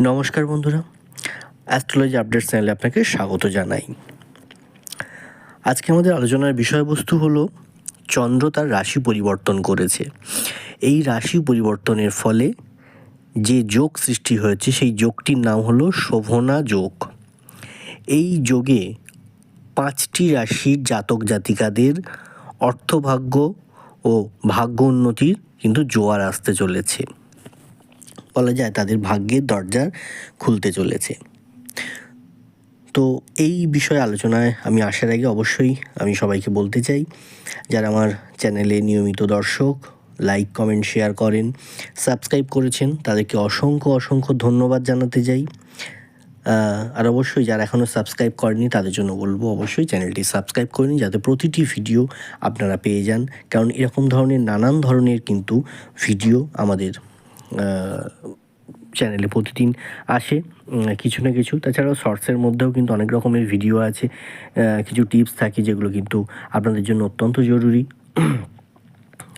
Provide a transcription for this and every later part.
নমস্কার বন্ধুরা। Astrology update চ্যানেলে আপনাকে স্বাগত জানাই। আজকে আমাদের আলোচনার বিষয়বস্তু হলো, চন্দ্র তার রাশি পরিবর্তন করেছে। এই রাশি পরিবর্তনের ফলে যে যোগ সৃষ্টি হয়েছে, সেই যোগটির নাম হলো শোভনা যোগ। এই যোগে পাঁচটি রাশির জাতক জাতিকাদের অর্থভাগ্য ও ভাগ্য উন্নতির কিন্তু জোয়ার আসতে চলেছে। বলা যায়, তাদের ভাগ্যের দরজা খুলতে চলেছে। তো এই বিষয়ে আলোচনায় আমি আসার আগে অবশ্যই আমি সবাইকে বলতে চাই, যারা আমার চ্যানেলে নিয়মিত দর্শক, লাইক, কমেন্ট, শেয়ার করেন, সাবস্ক্রাইব করেছেন, তাদেরকে অসংখ্য অসংখ্য ধন্যবাদ জানাতে চাই। আর অবশ্যই যারা এখনও সাবস্ক্রাইব করেনি তাদের জন্য বলব অবশ্যই চ্যানেলটি সাবস্ক্রাইব করে নিন, যাতে প্রতিটি ভিডিও আপনারা পেয়ে যান। কারণ এরকম ধরনের, নানান ধরনের কিন্তু ভিডিও আমাদের চ্যানেলে প্রতিদিন আসে কিছু না কিছু। তাছাড়াও শর্টসের মধ্যেও কিন্তু অনেক রকমের ভিডিও আছে কিছু টিপস থাকে যেগুলো কিন্তু আপনাদের জন্য অত্যন্ত জরুরি।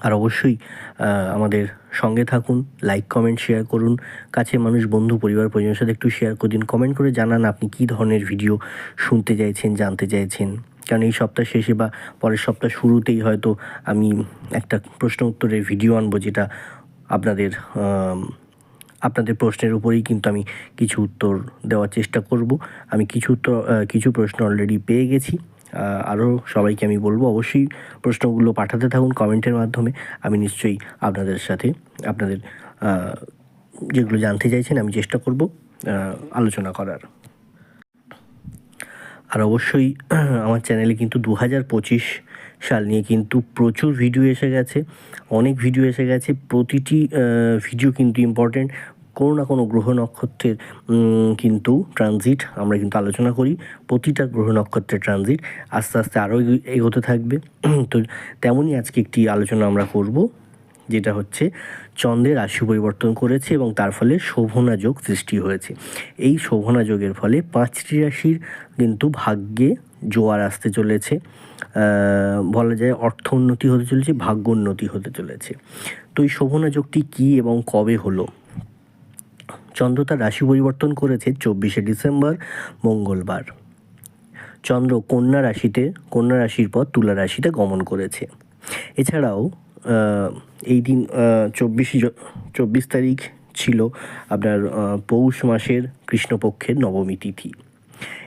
আর অবশ্যই আমাদের সঙ্গে থাকুন লাইক কমেন্ট শেয়ার করুন। কাছে মানুষ, বন্ধু, পরিবার, পরিজনের সাথে একটু শেয়ার করে দিন কমেন্ট করে জানান আপনি কী ধরনের ভিডিও শুনতে চাইছেন, জানতে চাইছেন। কারণ এই সপ্তাহ শেষে বা পরের সপ্তাহ শুরুতেই হয়তো আমি একটা প্রশ্ন উত্তরের ভিডিও আনব যেটা আপনাদের আপনাদের প্রশ্নের উপরেই কিন্তু আমি কিছু উত্তর দেওয়ার চেষ্টা করব। আমি কিছু উত্তর কিছু প্রশ্ন অলরেডি পেয়ে গেছি। আরও সবাইকে আমি বলব, অবশ্যই প্রশ্নগুলো পাঠাতে থাকুন কমেন্টের মাধ্যমে। আমি নিশ্চয়ই আপনাদের সাথে, আপনাদের যেগুলো জানতে চাইছেন আমি চেষ্টা করব আলোচনা করার। আর অবশ্যই আমার চ্যানেলে কিন্তু দু হাজার পঁচিশ সাল নিয়ে কিন্তু প্রচুর ভিডিও এসে গেছে। অনেক ভিডিও এসে গেছে। প্রতিটি ভিডিও কিন্তু ইম্পর্টেন্ট কোনো না কোনো গ্রহ নক্ষত্রের কিন্তু ট্রানজিট আমরা কিন্তু আলোচনা করি। প্রতিটা গ্রহ নক্ষত্রের ট্রানজিট আস্তে আস্তে আরও এগোতে থাকবে। তো তেমনই আজকে একটি আলোচনা আমরা করব, যেটা হচ্ছে চন্দ্রের রাশি পরিবর্তন করেছে এবং তার ফলে শোভনা যোগ সৃষ্টি হয়েছে। এই শোভনা যোগের ফলে পাঁচটি রাশির কিন্তু ভাগ্যে জোয়ার আসতে চলেছে। বলা যায় অর্থ উন্নতি হতে চলেছে ভাগ্য উন্নতি হতে চলেছে। তো এই শোভনা যোগটি কী এবং কবে হলো? চন্দ্র তার রাশি পরিবর্তন করেছে চব্বিশে ডিসেম্বর মঙ্গলবার। চন্দ্র কন্যা রাশিতে কন্যা রাশির পর তুলা রাশিতে গমন করেছে। এছাড়াও এই দিন চব্বিশে চব্বিশ তারিখ ছিল আপনার পৌষ মাসের কৃষ্ণপক্ষের নবমী তিথি।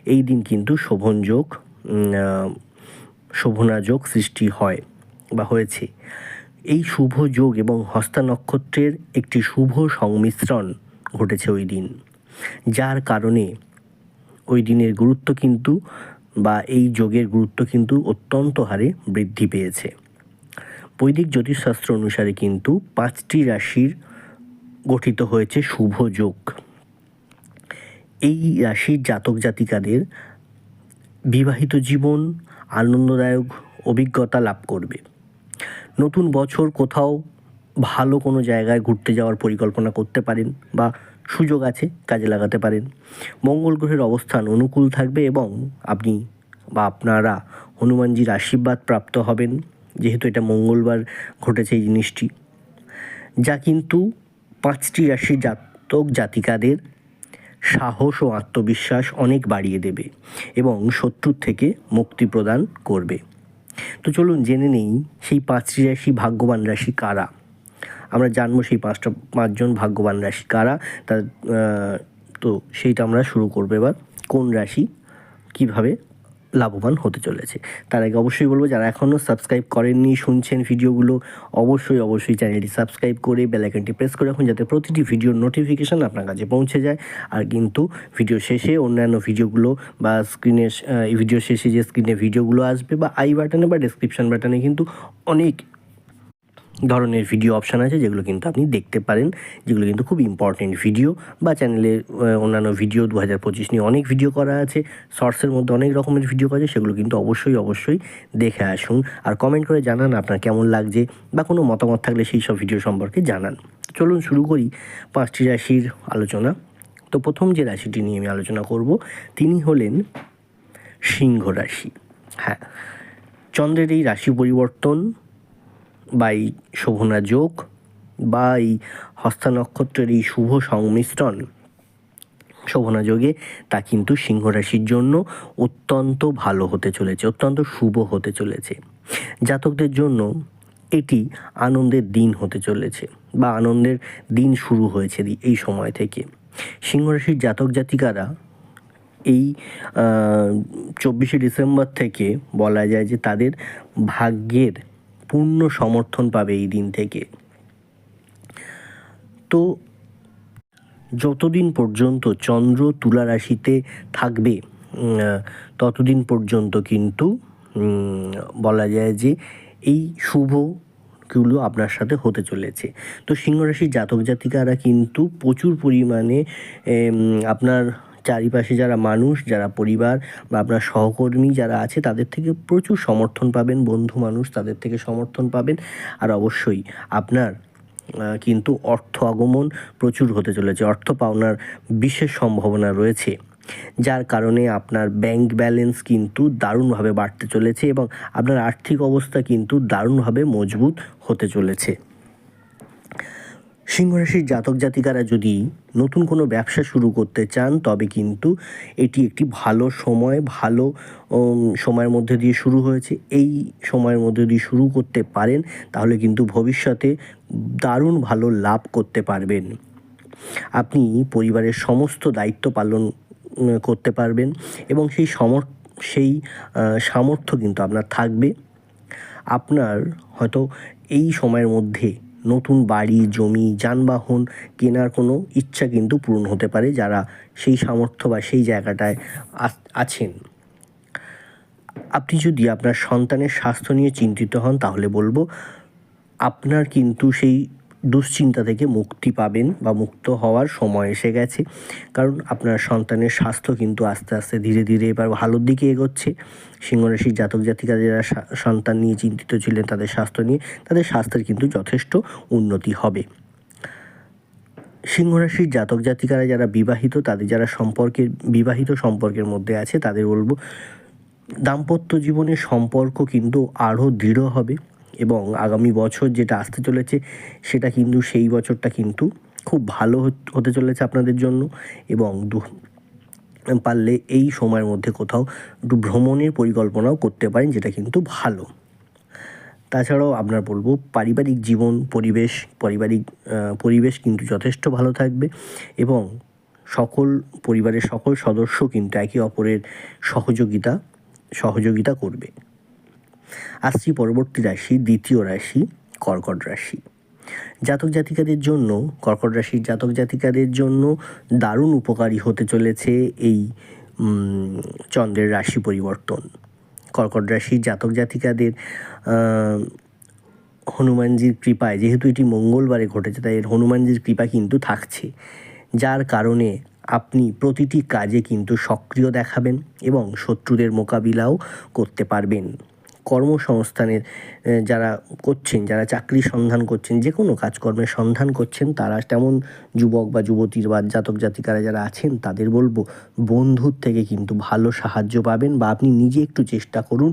এই দিন কিন্তু শোভন যোগ উম, আহ, শোভনা যোগ সৃষ্টি হয় বা হয়েছে। এই শুভ যোগ এবং হস্তা নক্ষত্রের একটি শুভ সংমিশ্রণ ঘটেছে ওই দিন, যার কারণে ওই দিনের গুরুত্ব কিন্তু বা এই যোগের গুরুত্ব কিন্তু অত্যন্ত হারে বৃদ্ধি পেয়েছে। বৈদিক জ্যোতিষশাস্ত্র অনুসারে কিন্তু পাঁচটি রাশির গঠিত হয়েছে শুভ যোগ। এই রাশির জাতক জাতিকাদের বিবাহিত জীবন আনন্দদায়ক অভিজ্ঞতা লাভ করবে। নতুন বছর কোথাও ভালো কোনো জায়গায় ঘুরতে যাওয়ার পরিকল্পনা করতে পারেন বা সুযোগ আছে কাজে লাগাতে পারেন। মঙ্গল গ্রহের অবস্থান অনুকূল থাকবে এবং আপনি বা আপনারা হনুমানজির আশীর্বাদ প্রাপ্ত হবেন, যেহেতু এটা মঙ্গলবার ঘটেছে এই জিনিসটি। যা কিন্তু পাঁচটি রাশির জাতক জাতিকাদের সাহস ও আত্মবিশ্বাস অনেক বাড়িয়ে দেবে এবং শত্রুর থেকে মুক্তি প্রদান করবে। তো চলুন জেনে নেই সেই পাঁচটি রাশি ভাগ্যবান রাশি কারা? আমরা জানব সেই পাঁচটা, পাঁচজন ভাগ্যবান রাশি কারা, তার তো সেইটা আমরা শুরু করব এবার। কোন রাশি? কীভাবে লাভবান হতে চলেছে। তার আগে অবশ্যই বলব, যারা এখনও সাবস্ক্রাইব করেননি, শুনছেন ভিডিওগুলো, অবশ্যই অবশ্যই চ্যানেলটি সাবস্ক্রাইব করে বেলাইকনটি প্রেস করে রাখুন, যাতে প্রতিটি ভিডিওর নোটিফিকেশান আপনার কাছে পৌঁছে যায়। আর কিন্তু ভিডিও শেষে অন্যান্য ভিডিওগুলো বা স্ক্রিনে ভিডিও শেষে যে স্ক্রিনে ভিডিওগুলো আসবে বা আই বাটনে বা ডেসক্রিপশন বাটনে কিন্তু অনেক ধরনের ভিডিও অপশান আছে যেগুলো কিন্তু আপনি দেখতে পারেন, যেগুলো কিন্তু খুব ইম্পর্টেন্ট ভিডিও বা চ্যানেলে অন্যান্য ভিডিও দু হাজার পঁচিশ নিয়ে অনেক ভিডিও করা আছে শর্টসের মধ্যে অনেক রকমের ভিডিও করা আছে, সেগুলো কিন্তু অবশ্যই অবশ্যই দেখে আসুন আর কমেন্ট করে জানান আপনার কেমন লাগছে বা কোনো মতামত থাকলে সেই সব ভিডিও সম্পর্কে জানান। চলুন শুরু করি পাঁচটি রাশির আলোচনা। তো প্রথম যে রাশিটি নিয়ে আমি আলোচনা করব, তিনি হলেন সিংহ রাশি। হ্যাঁ চন্দ্রের এই রাশি পরিবর্তন বা এই শোভনা যোগ বা এই হস্তা নক্ষত্রের এই শুভ সংমিশ্রণ। শোভনা যোগে তা কিন্তু সিংহ রাশির জন্য অত্যন্ত ভালো হতে চলেছে, অত্যন্ত শুভ হতে চলেছে। জাতকদের জন্য এটি আনন্দের দিন হতে চলেছে বা আনন্দের দিন শুরু হয়েছে এই সময় থেকে। সিংহ রাশির জাতক জাতিকারা এই চব্বিশে ডিসেম্বর থেকে বলা যায় যে তাদের ভাগ্যের পূর্ণ সমর্থন পাবে এই দিন থেকে। তো যতদিন পর্যন্ত চন্দ্র তুলা রাশিতে থাকবে ততদিন পর্যন্ত কিন্তু বলা যায় যে এই শুভ শুভগুলো আপনার সাথে হতে চলেছে। তো সিংহরাশির জাতক জাতিকারা কিন্তু প্রচুর পরিমাণে আপনার চারিপাশে যারা মানুষ, যারা পরিবার বা আপনার সহকর্মী যারা আছে, তাদের থেকে প্রচুর সমর্থন পাবেন, বন্ধু মানুষ তাদের থেকে সমর্থন পাবেন। আর অবশ্যই আপনার কিন্তু অর্থ আগমন প্রচুর হতে চলেছে, অর্থ পাওনার বিশেষ সম্ভাবনা রয়েছে। যার কারণে আপনার ব্যাংক ব্যালেন্স কিন্তু দারুণভাবে বাড়তে চলেছে এবং আপনার আর্থিক অবস্থা কিন্তু দারুণভাবে মজবুত হতে চলেছে। সিংহরাশির জাতক জাতিকারা যদি নতুন কোনো ব্যবসা শুরু করতে চান, তবে কিন্তু এটি একটি ভালো সময়, ভালো সময়ের মধ্যে দিয়ে শুরু হয়েছে। এই সময়ের মধ্যে দিয়ে শুরু করতে পারেন, তাহলে কিন্তু ভবিষ্যতে দারুণ ভালো লাভ করতে পারবেন। আপনি পরিবারের সমস্ত দায়িত্ব পালন করতে পারবেন এবং সেই সমর, সেই সামর্থ্য কিন্তু আপনার থাকবে। আপনার হয়তো এই সময়ের মধ্যে নতুন বাড়ি, জমি, যানবাহন কেনার কোনো ইচ্ছা কিন্তু পূরণ হতে পারে যারা সেই সামর্থ্য বা সেই জায়গাটায় আছেন। আপনি যদি আপনার সন্তানের স্বাস্থ্য নিয়ে চিন্তিত হন তাহলে বলব, আপনার কিন্তু সেই দুশ্চিন্তা থেকে মুক্তি পাবেন বা মুক্ত হওয়ার সময় এসে গেছে। কারণ আপনার সন্তানের স্বাস্থ্য কিন্তু আস্তে আস্তে ধীরে ধীরে এবার ভালোর দিকে এগোচ্ছে। সিংহরাশির জাতক জাতিকা যারা সন্তান নিয়ে চিন্তিত ছিলেন তাদের স্বাস্থ্য নিয়ে। তাদের স্বাস্থ্যের কিন্তু যথেষ্ট উন্নতি হবে। সিংহরাশির জাতক জাতিকারা যারা বিবাহিত, তাদের যারা সম্পর্কের, বিবাহিত সম্পর্কের মধ্যে আছে, তাদের বলব, দাম্পত্য জীবনের সম্পর্ক কিন্তু আরও দৃঢ় হবে। এবং আগামী বছর যেটা আসতে চলেছে, সেটা কিন্তু সেই বছরটা কিন্তু খুব ভালো হতে চলেছে আপনাদের জন্য এবং দু- পারলে এই সময়ের মধ্যে কোথাও একটু ভ্রমণের পরিকল্পনাও করতে পারেন, যেটা কিন্তু ভালো। তাছাড়াও আপনার বলব পারিবারিক জীবন, পরিবেশ, পারিবারিক পরিবেশ কিন্তু যথেষ্ট ভালো থাকবে এবং সকল পরিবারের সকল সদস্য কিন্তু একে অপরের সহযোগিতা সহযোগিতা করবে। আসছি পরবর্তী রাশি দ্বিতীয় রাশি কর্কট রাশি। জাতক জাতিকাদের জন্য, কর্কট রাশির জাতক জাতিকাদের জন্য দারুণ উপকারী হতে চলেছে এই চন্দ্রের রাশি পরিবর্তন। কর্কট রাশির জাতক জাতিকাদের হনুমানজির কৃপায়, যেহেতু এটি মঙ্গলবারে ঘটেছে, তাই এর হনুমানজির কৃপা কিন্তু থাকছে। যার কারণে আপনি প্রতিটি কাজে কিন্তু সক্রিয় দেখাবেন এবং শত্রুদের মোকাবিলাও করতে পারবেন। কর্মসংস্থানের যারা করছেন, যারা চাকরি সন্ধান করছেন, যে কোনো কাজকর্মের সন্ধান করছেন, তারা তেমন যুবক বা যুবতীর বা জাতক জাতিকারা যারা আছেন, তাদের বলব, বন্ধুর থেকে কিন্তু ভালো সাহায্য পাবেন বা আপনি নিজে একটু চেষ্টা করুন,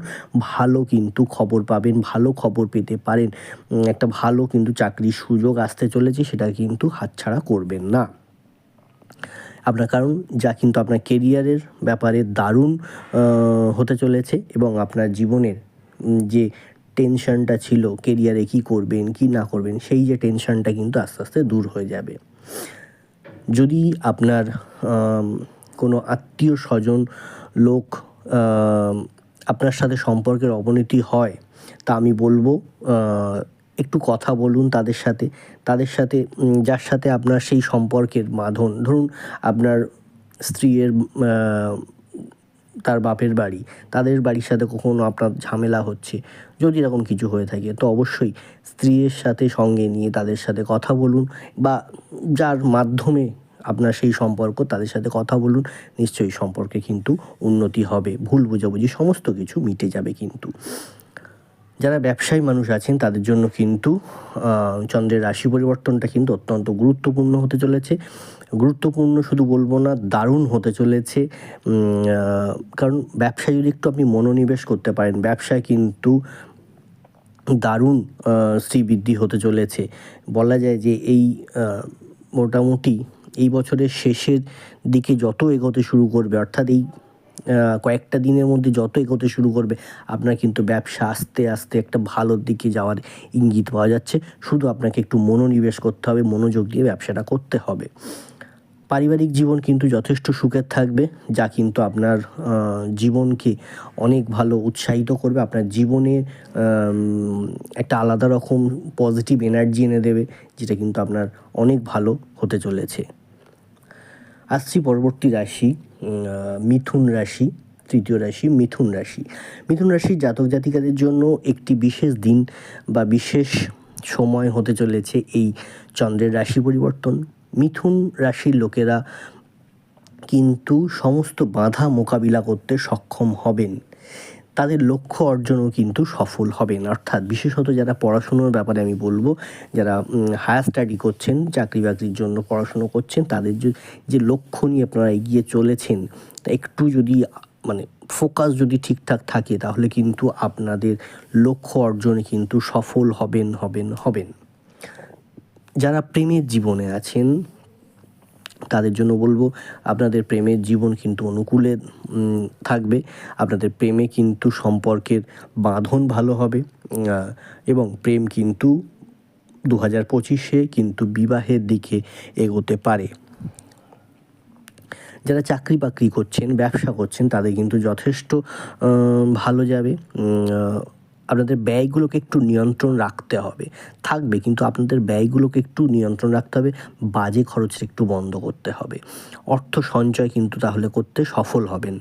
ভালো কিন্তু খবর পাবেন, ভালো খবর পেতে পারেন। একটা ভালো কিন্তু চাকরির সুযোগ আসতে চলেছে, সেটা কিন্তু হাতছাড়া করবেন না। আপনার কারণ, যা কিন্তু আপনার কেরিয়ারের ব্যাপারে দারুণ হতে চলেছে এবং আপনার জীবনের যে টেনশনটা ছিল কেরিয়ারে কি করবেন, কি না করবেন, সেই যে টেনশনটা কিন্তু আস্তে আস্তে দূর হয়ে যাবে। যদি আপনার কোনো আত্মীয় স্বজন লোক আপনার সাথে সম্পর্কের অবনতি হয়, তা আমি বলব একটু কথা বলুন তাদের সাথে। তাদের সাথে যার সাথে আপনার সেই সম্পর্কের বাঁধন ধরুন, আপনার স্ত্রীর তার বাপের বাড়ি, তাদের বাড়ির সাথে কখনো আপনার ঝামেলা হচ্ছে? যদি এরকম কিছু হয়ে থাকে, তো অবশ্যই স্ত্রীর সাথে সঙ্গে নিয়ে তাদের সাথে কথা বলুন বা যার মাধ্যমে আপনার সেই সম্পর্ক, তাদের সাথে কথা বলুন, নিশ্চয়ই সম্পর্কে কিন্তু উন্নতি হবে। ভুল বোঝাবুঝি সমস্ত কিছু মিটে যাবে কিন্তু। যারা ব্যবসায়ী মানুষ আছেন, তাদের জন্য কিন্তু চন্দ্রের রাশি পরিবর্তনটা কিন্তু অত্যন্ত গুরুত্বপূর্ণ হতে চলেছে। গুরুত্বপূর্ণ শুধু বলব না, দারুণ হতে চলেছে। কারণ ব্যবসায় যদি একটু আপনি মনোনিবেশ করতে পারেন। ব্যবসায় কিন্তু দারুণ শ্রীবৃদ্ধি হতে চলেছে। বলা যায় যে এই মোটামুটি এই বছরের শেষের দিকে যত এগোতে শুরু করবে, অর্থাৎ এই কয়েকটা দিনের মধ্যে যত এগোতে শুরু করবে, আপনার কিন্তু ব্যবসা আস্তে আস্তে একটা ভালোর দিকে যাওয়ার ইঙ্গিত পাওয়া যাচ্ছে। শুধু আপনাকে একটু মনোনিবেশ করতে হবে, মনোযোগ দিয়ে ব্যবসাটা করতে হবে। পারিবারিক জীবন কিন্তু যথেষ্ট সুখের থাকবে, যা কিন্তু আপনার জীবনকে অনেক ভালো উৎসাহিত করবে। আপনার জীবনে একটা আলাদা রকম পজিটিভ এনার্জি এনে দেবে, যেটা কিন্তু আপনার অনেক ভালো হতে চলেছে। আসছি পরবর্তী রাশি মিথুন রাশি, তৃতীয় রাশি মিথুন রাশি। মিথুন রাশির জাতক জাতিকাদের জন্য একটি বিশেষ দিন বা বিশেষ সময় হতে চলেছে এই চন্দ্রের রাশি পরিবর্তন। মিথুন রাশির লোকেরা কিন্তু সমস্ত বাধা মোকাবিলা করতে সক্ষম হবেন। তাদের লক্ষ্য অর্জনও কিন্তু সফল হবেন। অর্থাৎ বিশেষত যারা পড়াশুনোর ব্যাপারে আমি বলব, যারা হায়ার স্টাডি করছেন, চাকরি বাকরির জন্য পড়াশুনো করছেন, তাদের যে লক্ষ্য নিয়ে আপনারা এগিয়ে চলেছেন, তা একটু যদি মানে ফোকাস যদি ঠিকঠাক থাকে, তাহলে কিন্তু আপনাদের লক্ষ্য অর্জনে কিন্তু সফল হবেন হবেন হবেন। যারা প্রেমের জীবনে আছেন, তাদের জন্য বলব, আপনাদের প্রেমের জীবন কিন্তু অনুকূলে থাকবে। আপনাদের প্রেমে কিন্তু সম্পর্কের বাঁধন ভালো হবে এবং প্রেম কিন্তু দু হাজার পঁচিশে কিন্তু বিবাহের দিকে এগোতে পারে। যারা চাকরি বাকরি করছেন, ব্যবসা করছেন, তাদের কিন্তু যথেষ্ট ভালো যাবে আপনাদের ব্যয়গুলোকে একটু নিয়ন্ত্রণ রাখতে হবে। থাকবে, কিন্তু আপনাদের ব্যয়গুলোকে একটু নিয়ন্ত্রণ রাখতে হবে, বাজে খরচের একটু বন্ধ করতে হবে। অর্থ সঞ্চয় কিন্তু তাহলে করতে সফল হবেন।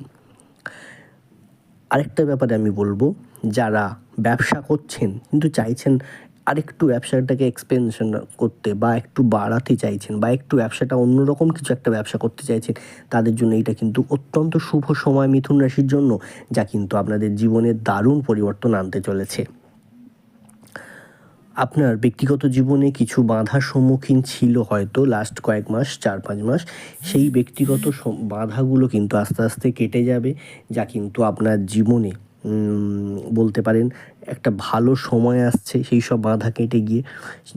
আরেকটা ব্যাপারে আমি বলব, যারা ব্যবসা করছেন, কিন্তু চাইছেন আরেকটু ব্যবসাটাকে এক্সপেনশন করতে বা একটু বাড়াতে চাইছেন বা একটু ব্যবসাটা অন্যরকম কিছু একটা ব্যবসা করতে চাইছেন, তাদের জন্য এটা কিন্তু অত্যন্ত শুভ সময় মিথুন রাশির জন্য, যা কিন্তু আপনাদের জীবনে দারুণ পরিবর্তন আনতে চলেছে। আপনার ব্যক্তিগত জীবনে কিছু বাধার সম্মুখীন ছিল হয়তো লাস্ট কয়েক মাস, চার পাঁচ মাস, সেই ব্যক্তিগত বাধাগুলো কিন্তু আস্তে আস্তে কেটে যাবে, যা কিন্তু আপনার জীবনে বলতে পারেন, একটা ভালো সময় আসছে সেই সব বাধা কেটে গিয়ে।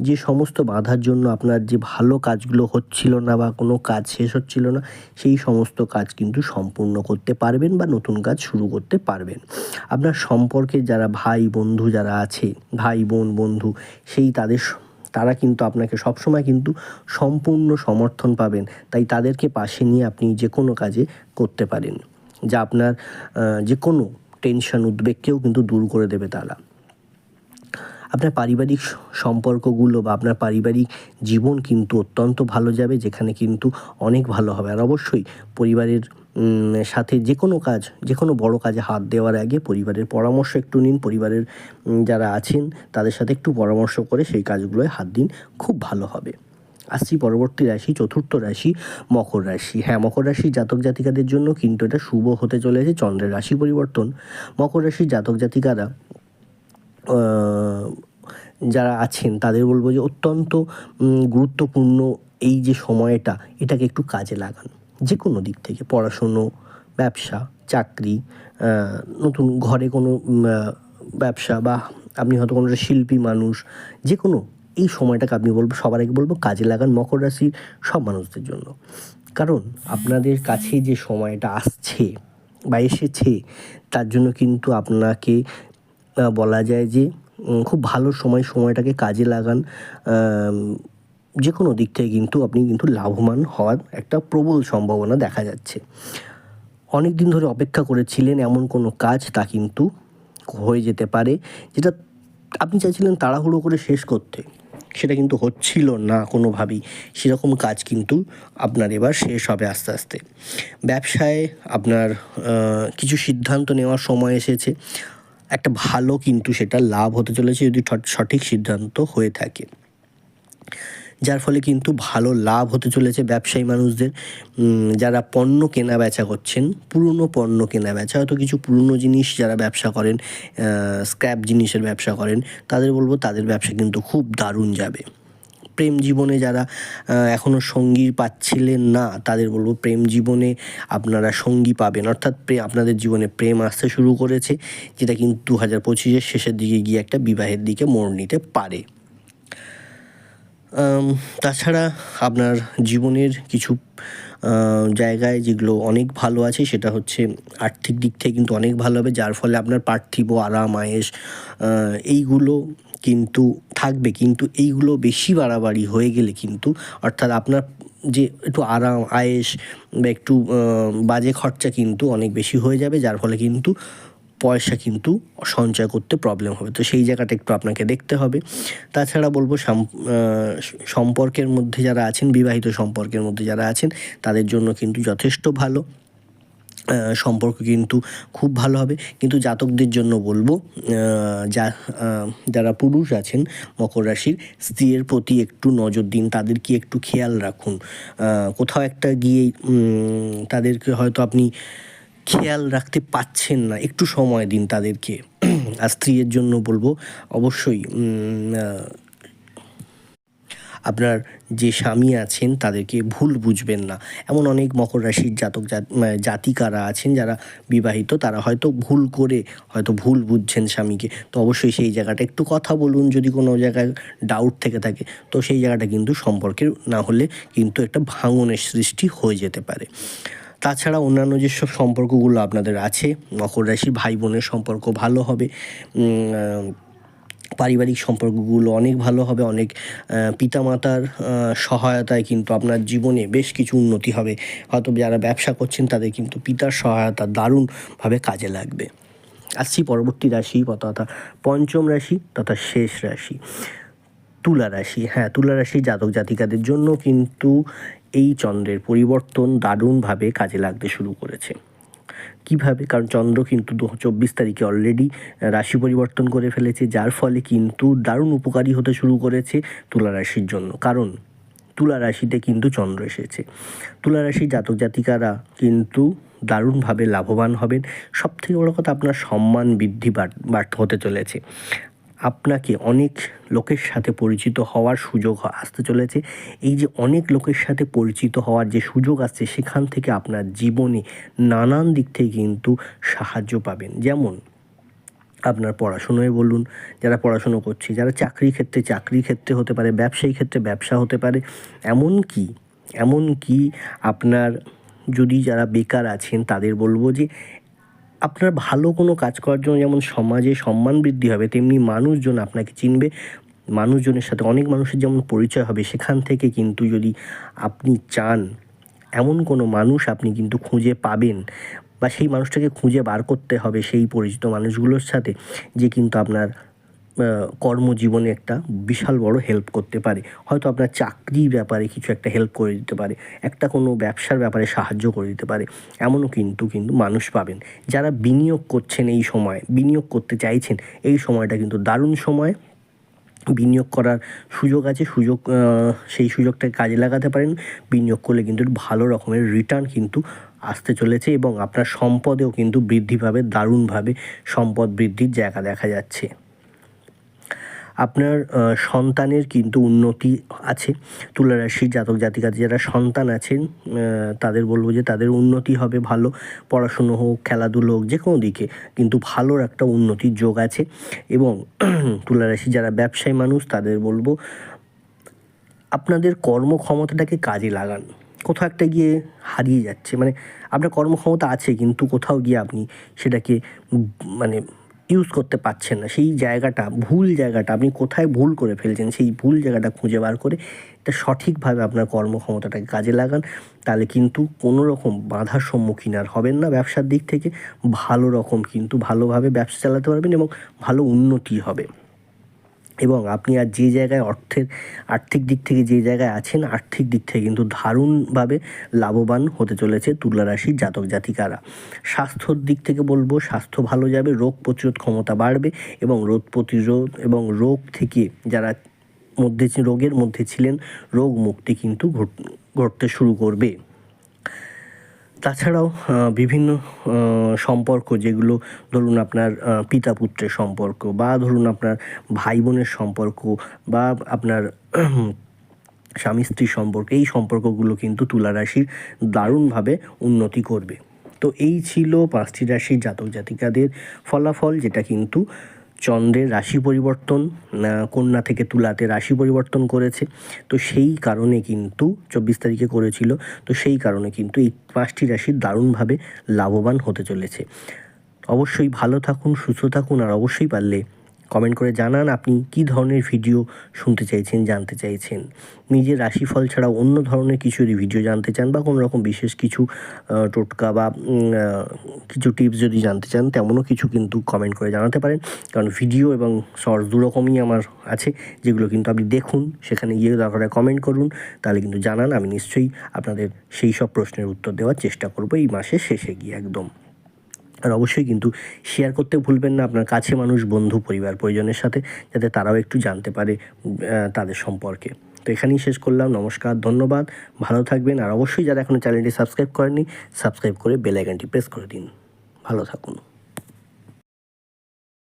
যে সমস্ত বাধার জন্য আপনার যে ভালো কাজগুলো হচ্ছিল না বা কোনো কাজ শেষ হচ্ছিল না, সেই সমস্ত কাজ কিন্তু সম্পূর্ণ করতে পারবেন বা নতুন কাজ শুরু করতে পারবেন। আপনার সম্পর্কে যারা ভাই, বন্ধু যারা আছে, ভাই, বোন, বন্ধু, সেই তাদের তারা কিন্তু আপনাকে সবসময় কিন্তু সম্পূর্ণ সমর্থন পাবেন। তাই তাদেরকে পাশে নিয়ে আপনি যে কোনো কাজে করতে পারেন। যা আপনার যে কোনো টেনশন উদ্বেগকেও কিন্তু দূর করে দেবে তারা। আপনার পারিবারিক সম্পর্কগুলো বা আপনার পারিবারিক জীবন কিন্তু অত্যন্ত ভালো যাবে, যেখানে কিন্তু অনেক ভালো হবে। আর অবশ্যই পরিবারের সাথে যে কোনো কাজ, যে কোনো বড় কাজে হাত দেওয়ার আগে পরিবারের পরামর্শ একটু নিন। পরিবারের যারা আছেন, তাদের সাথে একটু পরামর্শ করে সেই কাজগুলোয় হাত দিন। খুব ভালো হবে। আসছি পরবর্তী রাশি, চতুর্থ রাশি, মকর রাশি। হ্যাঁ মকর রাশির জাতক জাতিকাদের জন্য কিন্তু এটা শুভ হতে চলেছে চন্দ্রের রাশি পরিবর্তন। মকর রাশির জাতক জাতিকারা যারা আছেন, তাদের বলব যে অত্যন্ত গুরুত্বপূর্ণ এই যে সময়টা, এটাকে একটু কাজে লাগান। যে কোনো দিক থেকে, পড়াশুনো, ব্যবসা, চাকরি নতুন ঘরে কোনো ব্যবসা বা আপনি হয়তো কোনো শিল্পী মানুষ যে কোনো এই সময়টাকে আপনি বলব, সবার আগে বলব কাজে লাগান মকর রাশির সব মানুষদের জন্য। কারণ আপনাদের কাছে যে সময়টা আসছে বা এসেছে, তার জন্য কিন্তু আপনাকে বলা যায় যে খুব ভালো সময় সময়টাকে কাজে লাগান। যে কোনো দিক থেকে কিন্তু আপনি কিন্তু লাভবান হওয়ার একটা প্রবল সম্ভাবনা দেখা যাচ্ছে। অনেক দিন ধরে অপেক্ষা করেছিলেন এমন কোনো কাজ, তা কিন্তু হয়ে যেতে পারে, যেটা আপনি চাইছিলেন তাড়াহুড়ো করে শেষ করতে। সেটা কিন্তু হচ্ছিল না কোনোভাবেই। সেরকম কাজ কিন্তু আপনার এবার শেষ হবে আস্তে আস্তে। ব্যবসায় আপনার কিছু সিদ্ধান্ত নেওয়ার সময় এসেছে। একটা ভালো কিন্তু সেটা লাভ হতে চলেছে যদি সঠিক সিদ্ধান্ত হয়ে থাকে। যার ফলে কিন্তু ভালো লাভ হতে চলেছে ব্যবসায়ী মানুষদের। যারা পণ্য কেনা বেচা করছেন, পুরনো পণ্য কেনা বেচা, হয়তো কিছু পুরনো জিনিস যারা ব্যবসা করেন স্ক্র্যাপ জিনিসের ব্যবসা করেন, তাদের বলব তাদের ব্যবসা কিন্তু খুব দারুণ যাবে। প্রেম জীবনে যারা এখনও সঙ্গী পাচ্ছিলেন না, তাদের বলব প্রেম জীবনে আপনারা সঙ্গী পাবেন। অর্থাৎ প্রে- আপনাদের জীবনে প্রেম আসতে শুরু করেছে, যেটা কিন্তু দু হাজার পঁচিশের শেষের দিকে গিয়ে একটা বিবাহের দিকে মোড় নিতে পারে। তাছাড়া আপনার জীবনের কিছু জায়গায় যেগুলো অনেক ভালো আছে, সেটা হচ্ছে আর্থিক দিক থেকে কিন্তু অনেক ভালো হবে, যার ফলে আপনার পার্থিব আরাম, আয়েস এইগুলো কিন্তু থাকবে। কিন্তু এইগুলো বেশি বাড়াবাড়ি হয়ে গেলে কিন্তু, অর্থাৎ আপনার যে একটু আরাম, আয়েস বা একটু বাজে খরচা কিন্তু অনেক বেশি হয়ে যাবে, যার ফলে কিন্তু পয়সা কিন্তু সঞ্চয় করতে প্রবলেম হবে। তো সেই জায়গাটা একটু আপনাকে দেখতে হবে। তাছাড়া বলব সাম- সম্পর্কের মধ্যে যারা আছেন, বিবাহিত সম্পর্কের মধ্যে যারা আছেন, তাদের জন্য কিন্তু যথেষ্ট ভালো। সম্পর্ক কিন্তু খুব ভালো হবে। কিন্তু জাতকদের জন্য বলব যা যারা পুরুষ আছেন, মকর রাশির, স্ত্রীর প্রতি একটু নজর দিন তাদেরকে একটু খেয়াল রাখুন। কোথাও একটা গিয়ে তাদেরকে হয়তো আপনি খেয়াল রাখতে পাচ্ছেন না, একটু সময় দিন তাদেরকে। আর স্ত্রীর জন্য বলব, অবশ্যই আপনার যে স্বামী আছেন তাদেরকে ভুল বুঝবেন না। এমন অনেক মকর রাশির জাতক জাত- জাতিকারা আছেন যারা বিবাহিত, তারা হয়তো ভুল করে, হয়তো ভুল বুঝছেন স্বামীকে। তো অবশ্যই সেই জায়গাটা একটু কথা বলুন, যদি কোনো জায়গায় ডাউট থেকে থাকে, তো সেই জায়গাটা কিন্তু সম্পর্কের না হলে কিন্তু একটা ভাঙনের সৃষ্টি হয়ে যেতে পারে। তাছাড়া অন্যান্য যেসব সম্পর্কগুলো আপনাদের আছে, মকর রাশি ভাই বোনের সম্পর্ক ভালো হবে পারিবারিক সম্পর্কগুলো অনেক ভালো হবে, অনেক পিতামাতার সহায়তায় কিন্তু আপনার জীবনে বেশ কিছু উন্নতি হবে। হয়তো যারা ব্যবসা করছেন তাদের কিন্তু পিতার সহায়তা দারুণভাবে কাজে লাগবে। আসছি পরবর্তী রাশি তথা পঞ্চম রাশি তথা শেষ রাশি। তুলা রাশি হ্যাঁ তুলা রাশি জাতক জাতিকাদের জন্য কিন্তু এই চন্দ্রের পরিবর্তন দারুণভাবে কাজে লাগতে শুরু করেছে। কীভাবে? কারণ চন্দ্র কিন্তু দু চব্বিশ তারিখে অলরেডি রাশি পরিবর্তন করে ফেলেছে, যার ফলে কিন্তু দারুণ উপকারী হতে শুরু করেছে তুলা রাশির জন্য। কারণ তুলা রাশিতে কিন্তু চন্দ্র এসেছে। তুলা রাশির জাতক জাতিকারা কিন্তু দারুণভাবে লাভবান হবেন। সব থেকে বড় কথা, আপনার সম্মান বৃদ্ধি হতে চলেছে। আপনাকে অনেক লোকের সাথে পরিচিত হওয়ার সুযোগ আসতে চলেছে। এই যে অনেক লোকের সাথে পরিচিত হওয়ার যে সুযোগ আসছে, সেখান থেকে আপনার জীবনে নানান দিক থেকে কিন্তু সাহায্য পাবেন। যেমন, আপনার পড়াশুনোয় বলুন, যারা পড়াশুনো করছে, যারা চাকরি ক্ষেত্রে চাকরি ক্ষেত্রে হতে পারে, ব্যবসায়ী ক্ষেত্রে ব্যবসা হতে পারে, এমন কি এমন কি আপনার যদি যারা বেকার আছেন, তাদের বলব যে আপনার ভালো কোনো কাজ করার জন্য যেমন সমাজে সম্মান বৃদ্ধি হবে, তেমনি মানুষজন আপনাকে চিনবে। মানুষজনের সাথে অনেক মানুষের যেমন পরিচয় হবে, সেখান থেকে কিন্তু যদি আপনি চান, এমন কোনো মানুষ আপনি কিন্তু খুঁজে পাবেন বা সেই মানুষটাকে খুঁজে বার করতে হবে সেই পরিচিত মানুষগুলোর সাথে, যে কিন্তু আপনার কর্মজীবনে একটা বিশাল বড় হেল্প করতে পারে। হয়তো আপনার চাকরির ব্যাপারে কিছু একটা হেল্প করে দিতে পারে, একটা কোনো ব্যবসার ব্যাপারে সাহায্য করে দিতে পারে, এমনও কিন্তু কিন্তু মানুষ পাবেন। যারা বিনিয়োগ করছেন এই সময়, বিনিয়োগ করতে চাইছেন, এই সময়টা কিন্তু দারুণ সময়। বিনিয়োগ করার সুযোগ আছে, সুযোগ সেই সুযোগটাকে কাজে লাগাতে পারেন। বিনিয়োগ করলে কিন্তু ভালো রকমের রিটার্ন কিন্তু আসতে চলেছে এবং আপনার সম্পদেও কিন্তু বৃদ্ধি পাবে, দারুণভাবে সম্পদ বৃদ্ধির জায়গা দেখা যাচ্ছে। আপনার সন্তানের কিন্তু উন্নতি আছে। তুলা রাশির জাতক জাতিকাতে যারা সন্তান আছেন তাদের বলব যে তাদের উন্নতি হবে ভালো। পড়াশুনো হোক, খেলাধুলো হোক, যে কোনো দিকে কিন্তু ভালো একটা উন্নতির যোগ আছে। এবং তুলা রাশি যারা ব্যবসায়ী মানুষ, তাদের বলব, আপনাদের কর্মক্ষমতাটাকে কাজে লাগান। কোথাও একটা গিয়ে হারিয়ে যাচ্ছে। মানে আপনার কর্মক্ষমতা আছে, কিন্তু কোথাও গিয়ে আপনি সেটাকে মানে ইউজ করতে পারছেন না। সেই জায়গাটা, ভুল জায়গাটা, আপনি কোথায় ভুল করে ফেলছেন, সেই ভুল জায়গাটা খুঁজে বার করে এটা সঠিকভাবে আপনার কর্মক্ষমতাটাকে কাজে লাগান। তাহলে কিন্তু কোনো রকম বাধার সম্মুখীন আর হবেন না ব্যবসার দিক থেকে। ভালো রকম কিন্তু ভালোভাবে ব্যবসা চালাতে পারবেন এবং ভালো উন্নতি হবে। এবং আপনি আর যে জায়গায় অর্থের আর্থিক দিক থেকে যে জায়গায় আছেন, আর্থিক দিক থেকে কিন্তু দারুণভাবে লাভবান হতে চলেছে তুলা রাশির জাতক জাতিকারা। স্বাস্থ্যর দিক থেকে বলব, স্বাস্থ্য ভালো যাবে, রোগ প্রতিরোধ ক্ষমতা বাড়বে এবং রোগ প্রতিরোধ এবং রোগ থেকে যারা মধ্যে রোগের মধ্যে ছিলেন, রোগ মুক্তি কিন্তু ঘটতে শুরু করবে। তাছাড়াও বিভিন্ন সম্পর্ক যেগুলো ধরুন আপনার পিতা পুত্রের সম্পর্ক বা ধরুন আপনার ভাই বোনের সম্পর্ক বা আপনার স্বামী স্ত্রীর সম্পর্ক, এই সম্পর্কগুলো কিন্তু তুলা রাশির দারুণভাবে উন্নতি করবে। তো এই ছিল পাঁচটি রাশির জাতক জাতিকাদের ফলাফল, যেটা কিন্তু চন্দ্রের রাশি পরিবর্তন কন্যা থেকে তুলাতে রাশি পরিবর্তন করেছে। তো সেই কারণে কিন্তু চব্বিশ তারিখে করেছিল, তো সেই কারণে কিন্তু এই পাঁচটি রাশি দারুণভাবে লাভবান হতে চলেছে। অবশ্যই ভালো থাকুন, সুস্থ থাকুন, আর অবশ্যই পারলে কমেন্ট করে জানান আপনি কী ধরনের ভিডিও শুনতে চাইছেন, জানতে চাইছেন। নিজের রাশিফল ছাড়াও অন্য ধরনের কিছু যদি ভিডিও জানতে চান বা কোনো রকম বিশেষ কিছু টোটকা বা কিছু টিপস যদি জানতে চান, তেমনও কিছু কিন্তু কমেন্ট করে জানাতে পারেন। কারণ ভিডিও এবং শর্টস দুরকমই আমার আছে, যেগুলো কিন্তু আপনি দেখুন, সেখানে গিয়ে দরকার কমেন্ট করুন, তাহলে কিন্তু জানান, আমি নিশ্চয়ই আপনাদের সেই সব প্রশ্নের উত্তর দেওয়ার চেষ্টা করব এই মাসের শেষে গিয়ে একদম। আর অবশ্যই কিন্তু শেয়ার করতে ভুলবেন না আপনার কাছে মানুষ, বন্ধু, পরিবার, পরিজনের সাথে, যাতে তারাও একটু জানতে পারে তাদের সম্পর্কে। তো এখানেই শেষ করলাম, নমস্কার, ধন্যবাদ, ভালো থাকবেন, আর অবশ্যই যারা এখনও চ্যানেলটি সাবস্ক্রাইব করেননি সাবস্ক্রাইব করে বেল আইকনটি প্রেস করে দিন। ভালো থাকুন।